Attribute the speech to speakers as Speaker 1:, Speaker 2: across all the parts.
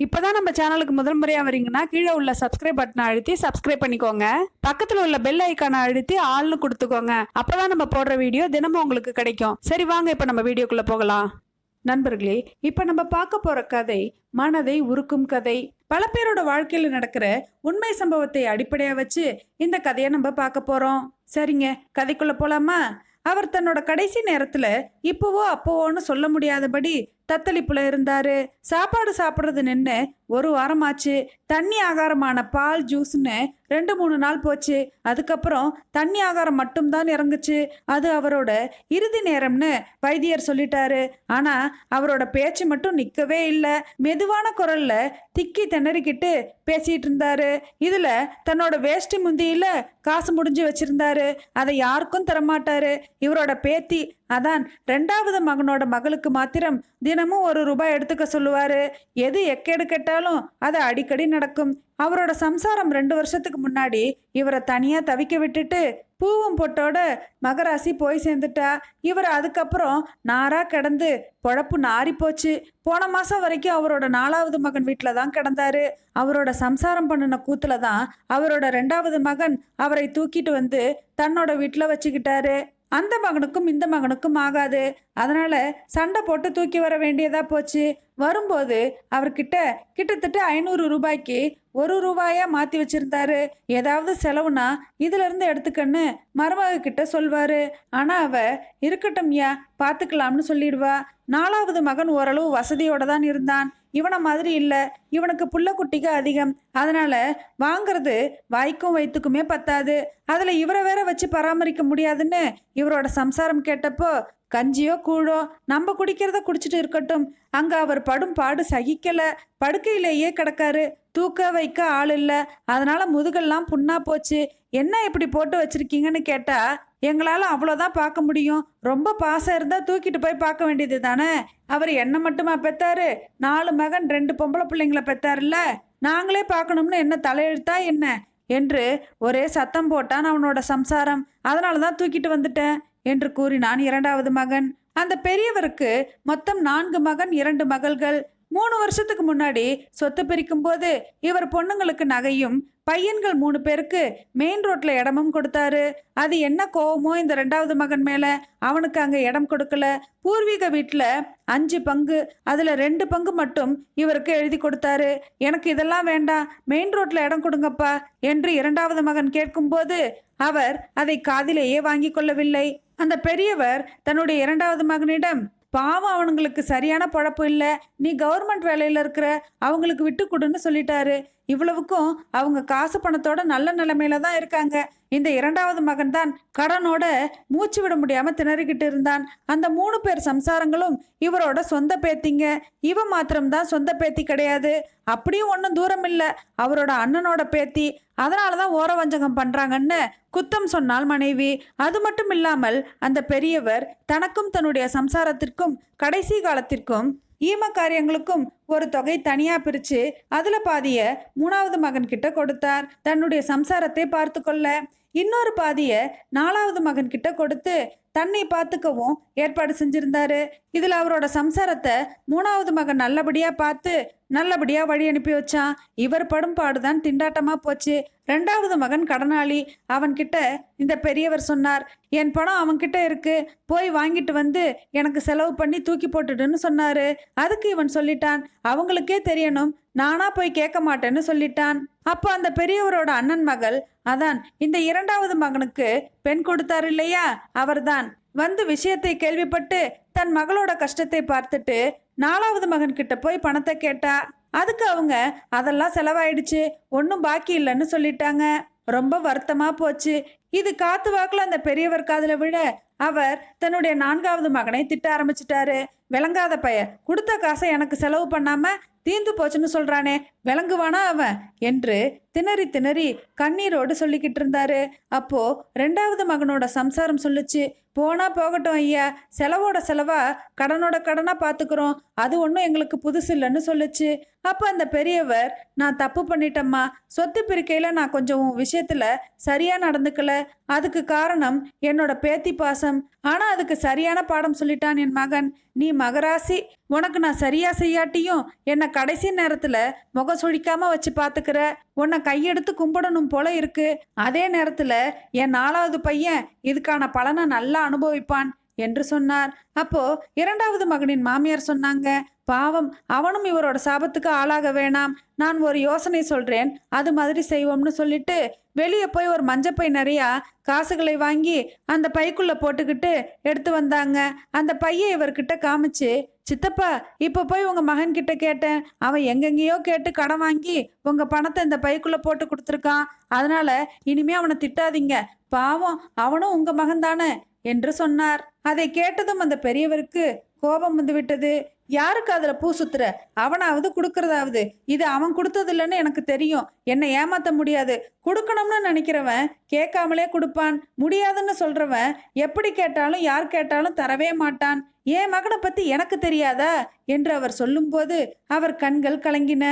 Speaker 1: இப்போதான் நம்ம சேனலுக்கு முதல் முறையாக வரீங்கன்னா கீழே உள்ள சப்ஸ்கிரைப் பட்டனை அழுத்தி சப்ஸ்கிரைப் பண்ணிக்கோங்க. பக்கத்தில் உள்ள பெல் ஐக்கானை அழுத்தி ஆள்னு கொடுத்துக்கோங்க. அப்போதான் நம்ம போடுற வீடியோ தினமும் உங்களுக்கு கிடைக்கும். சரி வாங்க இப்போ நம்ம வீடியோக்குள்ளே போகலாம். நண்பர்களே இப்போ நம்ம பார்க்க போகிற கதை மனதை உருக்கும் கதை. பல பேரோட வாழ்க்கையில் நடக்கிற உண்மை சம்பவத்தை அடிப்படையாக வச்சு இந்த கதையை நம்ம பார்க்க போகிறோம் சரிங்க கதைக்குள்ளே போகலாமா அவர் தன்னோட கடைசி நேரத்தில் இப்போவோ அப்போவோன்னு சொல்ல முடியாதபடி தத்தளிப்புல இருந்தாரு. சாப்பாடு சாப்பிட்றது நின்று ஒரு வாரமாச்சு. தண்ணி ஆகாரமான பால் ஜூஸ்னு ரெண்டு மூணு நாள் போச்சு. அதுக்கப்புறம் தண்ணி ஆகாரம் மட்டும்தான் இறங்குச்சு. அது அவரோட இறுதி நேரம்னு வைத்தியர் சொல்லிட்டாரு. ஆனா அவரோட பேச்சு மட்டும் நிற்கவே இல்லை. மெதுவான குரல்ல திக்கி திணறிக்கிட்டு பேசிட்டு இருந்தாரு இதுல தன்னோட வேஷ்டி முந்தியில காசு முடிஞ்சு வச்சிருந்தாரு. அதை யாருக்கும் தரமாட்டாரு. இவரோட பேத்தி அதான் ரெண்டாவது மகனோட மகளுக்கு மாத்திரம் தினமும் ஒரு ரூபாய் எடுத்துக்க சொல்லுவாரு. எது எக்கேடு இருந்தாலும் அது அடிக்கடி நடக்கும். அவரோட சம்சாரம் ரெண்டு வருஷத்துக்கு முன்னாடி இவரை தனியாக தவிக்க விட்டுட்டு பூவும் பொட்டோட மகராசி போய் சேர்ந்துட்டா. இவர் அதுக்கப்புறம் நாரா கிடந்து பொழப்பு நாரி போச்சு. போன மாதம் வரைக்கும் அவரோட நாலாவது மகன் வீட்டில் தான் கிடந்தாரு. அவரோட சம்சாரம் பண்ணின கூத்துல தான் அவரோட ரெண்டாவது மகன் அவரை தூக்கிட்டு வந்து தன்னோட வீட்டில் வச்சுக்கிட்டாரு. அந்த மகனுக்கும் இந்த மகனுக்கும் ஆகாது. அதனால சண்டை போட்டு தூக்கி வர வேண்டியதா போச்சு. வரும்போது அவர்கிட்ட கிட்டத்தட்ட ஐநூறு ரூபாய்க்கு ஒரு ரூபாயா மாத்தி வச்சிருந்தாரு. ஏதாவது செலவுனா இதுல இருந்து எடுத்துக்கன்னு மருமக கிட்ட சொல்வாரு. ஆனா அவ இருக்கட்டும் யா பாத்துக்கலாம்னு சொல்லிடுவா. நாலாவது மகன் ஓரளவு வசதியோட தான் இருந்தான். இவனை மாதிரி இல்லை. இவனுக்கு புள்ள அதிகம். அதனால வாங்குறது வாய்க்கும் வயிற்றுக்குமே பத்தாது. அதுல இவரை வேற வச்சு பராமரிக்க முடியாதுன்னு இவரோட சம்சாரம் கேட்டப்போ கஞ்சியோ கூழோ நம்ம குடிக்கிறத குடிச்சிட்டு இருக்கட்டும். அங்க அவர் படும் பாடு சகிக்கல. படுக்கையிலேயே கிடக்காரு. தூக்க வைக்க ஆள் இல்ல. அதனால முதுகெல்லாம் புண்ணா போச்சு. என்ன இப்படி போட்டு வச்சிருக்கீங்கன்னு கேட்டா எங்களால அவ்வளோதான் பார்க்க முடியும். ரொம்ப பாசம் இருந்தா தூக்கிட்டு போய் பார்க்க வேண்டியது தானே? அவர் என்ன மட்டுமா பெத்தாரு? நாலு மகன் ரெண்டு பொம்பளை பிள்ளைங்கள பெத்தாருல்ல? நாங்களே பார்க்கணும்னு என்ன தலையெழுத்தா என்ன? என்று ஒரே சத்தம் போட்டான் அவனோட சம்சாரம். அதனால தான் தூக்கிட்டு வந்துட்டேன். என்று கூறினான் இரண்டாவது மகன். அந்த பெரியவருக்கு மொத்தம் நான்கு மகன் இரண்டு மகள்கள். மூணு வருஷத்துக்கு முன்னாடி சொத்து பிரிக்கும் போது இவர் பொண்ணுங்களுக்கு நகையும் பையன்கள் மூணு பேருக்கு மெயின் ரோட்ல இடமும் கொடுத்தாரு. அது என்ன கோவமோ இந்த ரெண்டாவது மகன் மேல. அவனுக்கு அங்க இடம் கொடுக்கல. பூர்வீக வீட்டுல அஞ்சு பங்கு அதுல ரெண்டு பங்கு மட்டும் இவருக்கு எழுதி கொடுத்தாரு. எனக்கு இதெல்லாம் வேண்டாம் மெயின் ரோட்ல இடம் கொடுங்கப்பா என்று இரண்டாவது மகன் கேட்கும்போது அவர் அதை காதிலேயே வாங்கி கொள்ளவில்லை. அந்த பெரியவர் தன்னுடைய இரண்டாவது மகனிடம் பாவம் அவனுங்களுக்கு சரியான பொழப்பு இல்லை. நீ கவர்மெண்ட் வேலையில் இருக்கிற அவங்களுக்கு விட்டு கொடுன்னு சொல்லிட்டாரு. இவ்வளவுக்கும் அவங்க காசு பணத்தோட நல்ல நிலைமையில தான் இருக்காங்க. இந்த இரண்டாவது மகன் தான் கடனோட மூச்சு விட முடியாம திணறிக்கிட்டு இருந்தான். அந்த மூணு பேர் சம்சாரங்களும் இவரோட சொந்த பேத்திங்க. இவ மாத்திரம்தான் சொந்த பேத்தி கிடையாது. அப்படியும் ஒன்றும் தூரம் இல்லை. அவரோட அண்ணனோட பேத்தி. அதனால தான் ஓர வஞ்சகம் பண்ணுறாங்கன்னு குத்தம் சொன்னால் மனைவி. அது மட்டும் இல்லாமல் அந்த பெரியவர் தனக்கும் தன்னுடைய சம்சாரத்திற்கும் கடைசி காலத்திற்கும் ஈம காரியங்களுக்கும் ஒரு தொகை தனியா பிரிச்சு அதுல பாதிய மூணாவது மகன் கிட்ட கொடுத்தார். தன்னுடைய சம்சாரத்தை பார்த்து கொள்ள. இன்னொரு பாதிய நாலாவது மகன் கிட்ட கொடுத்து தன்னை பார்த்துக்கவும் ஏற்பாடு செஞ்சிருந்தாரு. இதுல அவரோட சம்சாரத்தை மூணாவது மகன் நல்லபடியா பார்த்து நல்லபடியாக வழி அனுப்பி வச்சான் இவர் படும் பாடுதான் திண்டாட்டமாக போச்சு. ரெண்டாவது மகன் கடனாளி அவன்கிட்ட இந்த பெரியவர் சொன்னார் என் பணம் அவன்கிட்ட இருக்கு போய் வாங்கிட்டு வந்து எனக்கு செலவு பண்ணி தூக்கி போட்டுடுன்னு சொன்னாரு. அதுக்கு இவன் சொல்லிட்டான் அவங்களுக்கே தெரியணும் நானா போய் கேட்க மாட்டேன்னு சொல்லிட்டான். அப்போ அந்த பெரியவரோட அண்ணன் மகள் அதான் இந்த இரண்டாவது மகனுக்கு பெண் கொடுத்தார் இல்லையா? அவர்தான் வந்து விஷயத்தை கேள்விப்பட்டு தன் மகளோட கஷ்டத்தை பார்த்துட்டு நாலாவது மகன் கிட்ட போய் பணத்தை கேட்டா அதுக்கு அவங்க அதெல்லாம் செலவாயிடுச்சு ஒன்றும் பாக்கி இல்லைன்னு சொல்லிட்டாங்க. ரொம்ப வருத்தமாக போச்சு. இது காத்து வாக்கில் அந்த பெரியவர் காதில் விழ அவர் தன்னுடைய நான்காவது மகனை திட்ட ஆரம்பிச்சிட்டாரு. விளங்காத பைய கொடுத்த காசை எனக்கு செலவு பண்ணாம தீந்து போச்சுன்னு சொல்றானே விளங்குவானா அவன்? என்று திணறி திணறி கண்ணீரோடு சொல்லிக்கிட்டு இருந்தாரு. அப்போ ரெண்டாவது மகனோட சம்சாரம் சொல்லுச்சு போனா போகட்டும் ஐயா செலவோட செலவா கடனோட கடனா பாத்துக்கிறோம் அது ஒன்றும் எங்களுக்கு புதுசு இல்லைன்னு சொல்லுச்சு. அப்போ அந்த பெரியவர் நான் தப்பு பண்ணிட்டேம்மா சொத்து பிரிக்கையில நான் கொஞ்சம் விஷயத்துல சரியா நடந்துக்கல அதுக்கு காரணம் என்னோட பேத்தி பாசம் ஆனா அதுக்கு சரியான பாடம் சொல்லிட்டான் என் மகன். நீ மகராசி உனக்கு நான் சரியா செய்யாட்டியும் என்னை கடைசி நேரத்துல முக சுழிக்காம வச்சு பாத்துக்கிற. உன்னை கையெடுத்து கும்பிடணும் போல இருக்கு. அதே நேரத்துல என் நாலாவது பையன் இதுக்கான பலனை நல்லா அனுபவிப்பான். என்று சொன்னார். அப்போ இரண்டாவது மகனின் மாமியார் சொன்னாங்க பாவம் அவனும் இவரோட சாபத்துக்கு ஆளாக வேணாம். நான் ஒரு யோசனை சொல்றேன். அது மாதிரி செய்வோம்னு சொல்லிட்டு வெளியே போய் ஒரு மஞ்சப்பை நிறையா காசுகளை வாங்கி அந்த பைக்குள்ள போட்டுக்கிட்டு எடுத்து வந்தாங்க. அந்த பையை இவர்கிட்ட காமிச்சு சித்தப்பா இப்போ போய் உங்கள் மகன்கிட்ட கேட்டேன். அவன் எங்கெங்கேயோ கேட்டு கடன் வாங்கி உங்கள் பணத்தை இந்த பைக்குள்ளே போட்டு கொடுத்துருக்கான். அதனால இனிமே அவனை திட்டாதீங்க. பாவம் அவனும் உங்கள் மகன் தானே என்று சொன்னார். அதை கேட்டதும் அந்த பெரியவருக்கு கோபம் வந்து விட்டது. யாருக்கு அதில் பூ சுத்துற? அவனாவது கொடுக்கறதாவது. இது அவன் கொடுத்தது இல்லைன்னு எனக்கு தெரியும். என்னை ஏமாற்ற முடியாது. கொடுக்கணும்னு நினைக்கிறவன் கேட்காமலே கொடுப்பான். முடியாதுன்னு சொல்கிறவன் எப்படி கேட்டாலும் யார் கேட்டாலும் தரவே மாட்டான். என் மகனை பற்றி எனக்கு தெரியாதா? என்று அவர் சொல்லும்போது அவர் கண்கள் கலங்கின.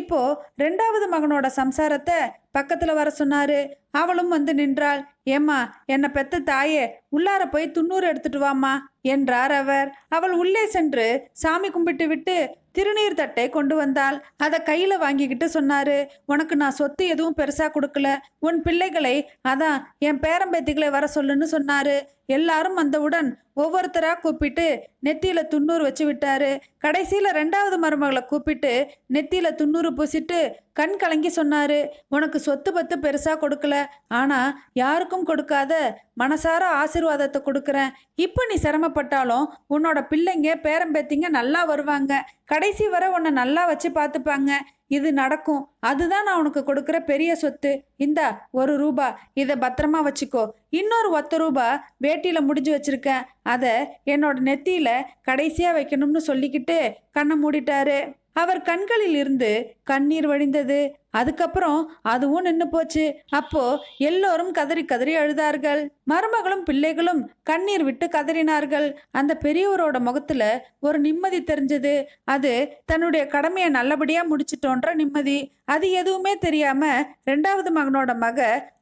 Speaker 1: இப்போ ரெண்டாவது மகனோட சம்சாரத்தை பக்கத்தில் வர சொன்னாரு. அவளும் வந்து நின்றாள். ஏம்மா என்னை பெத்த தாயே உள்ளார போய் துண்ணூறு எடுத்துட்டு வாம்மா என்றார் அவர். அவள் உள்ளே சென்று சாமி கும்பிட்டு விட்டு திருநீர் தட்டை கொண்டு வந்தாள். அதை கையில் வாங்கிக்கிட்டு சொன்னாரு. உனக்கு நான் சொத்து எதுவும் பெருசா கொடுக்கல. உன் பிள்ளைகளை அதான் என் பேரம்பேத்திகளை வர சொல்லுன்னு சொன்னாரு. எல்லாரும் வந்தவுடன் ஒவ்வொருத்தராக கூப்பிட்டு நெத்தியில் துண்ணூறு வச்சு விட்டாரு. கடைசியில் ரெண்டாவது மருமகளை கூப்பிட்டு நெத்தியில் துண்ணூறு பூசிட்டு கண் கலங்கி சொன்னாரு. உனக்கு சொத்து பத்து பெருசாக கொடுக்கல. ஆனால் யாருக்கும் கொடுக்காத மனசார ஆசீர்வாதத்தை கொடுக்குறேன். இப்போ நீ சிரமப்பட்டாலும் உன்னோட பிள்ளைங்க பேரம்பேத்திங்க நல்லா வருவாங்க. கடைசி வரை உன்னை நல்லா வச்சு பார்த்துப்பாங்க. இது நடக்கும். அதுதான் நான் உனக்கு கொடுக்குற பெரிய சொத்து. இந்தா ஒரு ரூபா. இதை பத்திரமா வச்சுக்கோ. இன்னொரு ஒத்த ரூபா வேட்டியில் முடிஞ்சு வச்சிருக்கேன். அதை என்னோட நெத்தியில் கடைசியாக வைக்கணும்னு சொல்லிக்கிட்டு கண்ணை மூடிட்டாரு. அவர் கண்களில் இருந்து கண்ணீர் வழிந்தது. அதுக்கப்புறம் அதுவும் நின்று போச்சு. அப்போ எல்லோரும் கதறி கதறி அழுதார்கள். மருமகளும் பிள்ளைகளும் கண்ணீர் விட்டு கதறினார்கள். அந்த பெரியவரோட முகத்துல ஒரு நிம்மதி தெரிஞ்சது. அது தன்னுடைய கடமையை நல்லபடியா முடிச்சிட்டோன்ற நிம்மதி. அது எதுவுமே தெரியாம ரெண்டாவது மகனோட மக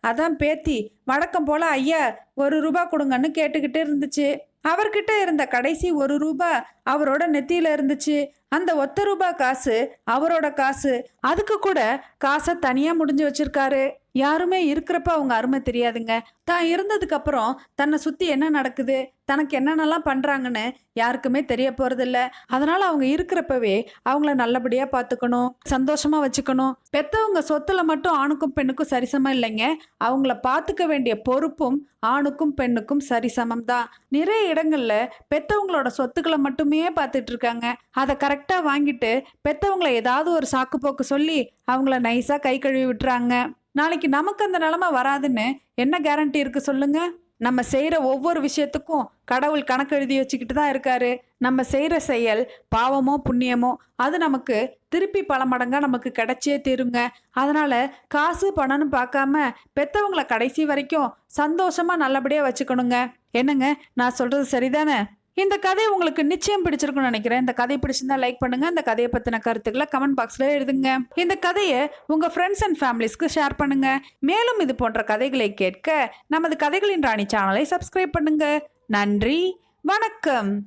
Speaker 1: அதான் பேத்தி வழக்கம் போல ஐயா ஒரு ரூபா கொடுங்கன்னு கேட்டுக்கிட்டு இருந்துச்சு. அவர்கிட்ட இருந்த கடைசி ஒரு ரூபா அவரோட நெத்தியில இருந்துச்சு. அந்த ஒத்த ரூபா காசு அவரோட காசு. அதுக்கு கூட காசை தனியா முடிஞ்சு வச்சிருக்காரு. யாருமே இருக்கிறப்ப அவங்க அருமை தெரியாதுங்க. தான் இருந்ததுக்கு அப்புறம் தன்னை சுத்தி என்ன நடக்குது? தனக்கு என்னென்னலாம் பண்றாங்கன்னு யாருக்குமே தெரிய போறதில்ல. அதனால அவங்க இருக்கிறப்பவே அவங்கள நல்லபடியா பார்த்துக்கணும் சந்தோஷமா வச்சுக்கணும். பெத்தவங்க சொத்துல மட்டும் ஆணுக்கும் பெண்ணுக்கும் சரிசமம் இல்லைங்க. அவங்கள பார்த்துக்க வேண்டிய பொறுப்பும் ஆணுக்கும் பெண்ணுக்கும் சரிசமம் தான். நிறைய இடங்கள்ல பெத்தவங்களோட சொத்துக்களை மட்டுமே பார்த்துட்டு இருக்காங்க. அதை கரெக்டா வாங்கிட்டு பெத்தவங்களை ஏதாவது ஒரு சாக்கு போக்கு சொல்லி அவங்கள நைஸா கை கழுவி விட்டுறாங்க. நாளைக்கு நமக்கு அந்த நிலமை வராதுன்னு என்ன கேரண்டி இருக்கு சொல்லுங்க? நம்ம செய்கிற ஒவ்வொரு விஷயத்துக்கும் கடவுள் கணக்கு எழுதி வச்சுக்கிட்டு தான் இருக்காரு. நம்ம செய்கிற செயல் பாவமோ புண்ணியமோ அது நமக்கு திருப்பி பல மடங்காக நமக்கு கிடைச்சே தீருங்க. அதனால் காசு பணம்னு பார்க்காம பெற்றவங்களை கடைசி வரைக்கும் சந்தோஷமாக நல்லபடியாக வச்சுக்கணுங்க. என்னங்க? நான் சொல்கிறது சரிதானே? இந்த கதை உங்களுக்கு நிச்சயம் பிடிச்சிருக்கும்னு நினைக்கிறேன். இந்த கதை பிடிச்சிருந்தா லைக் பண்ணுங்க. இந்த கதையை பத்தின கருத்துக்களை கமெண்ட் பாக்ஸ்ல எழுதுங்க. இந்த கதையை உங்க ஃப்ரெண்ட்ஸ் அண்ட் ஃபேமிலிஸ்க்கு ஷேர் பண்ணுங்க. மேலும் இது போன்ற கதைகளை கேட்க நமது கதைகளின் ராணி சேனலை சப்ஸ்கிரைப் பண்ணுங்க. நன்றி. வணக்கம்.